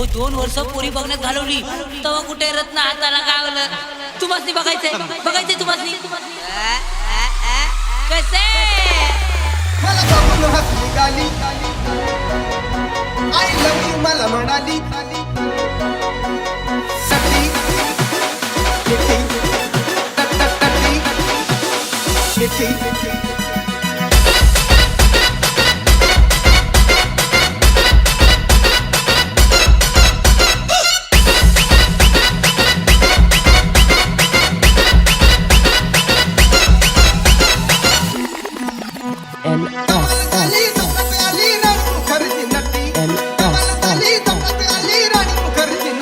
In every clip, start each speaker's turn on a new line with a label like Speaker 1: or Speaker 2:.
Speaker 1: अहो दोन वर्ष पुरी बघण्यात घालवली. तेव्हा कुठे रत्न हाताला गावलं? तुम्हाला बघायचंय? बघायचंय तुम्हाला कसे?
Speaker 2: Thank you.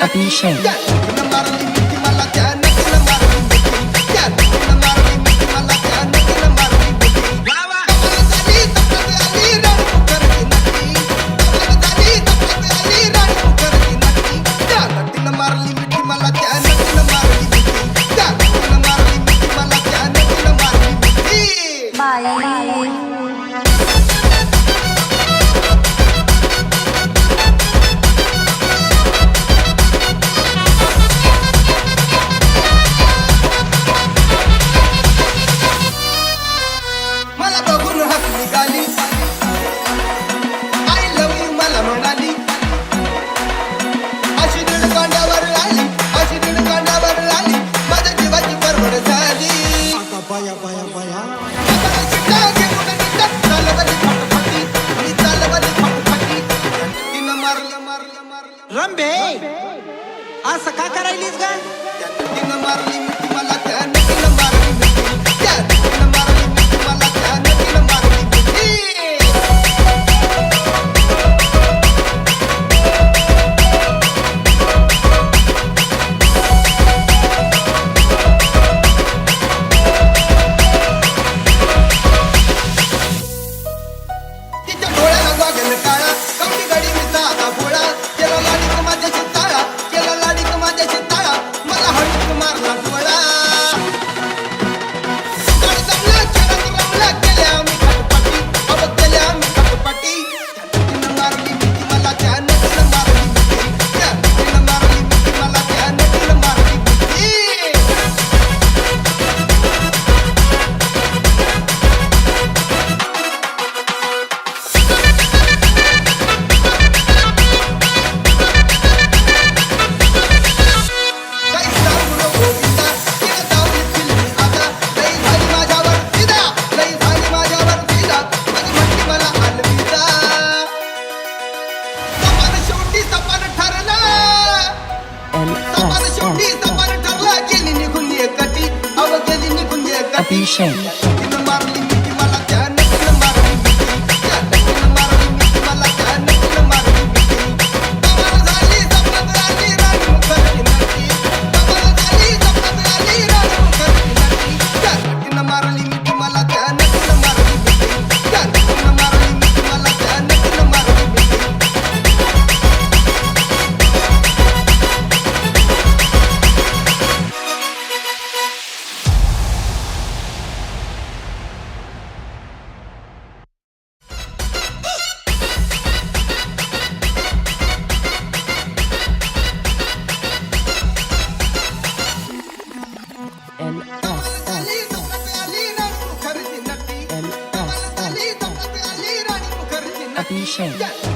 Speaker 2: Abhishek. बाया बाया बाया
Speaker 3: रंभे असं का करायलीस का
Speaker 2: तिनं मारली change. 一线。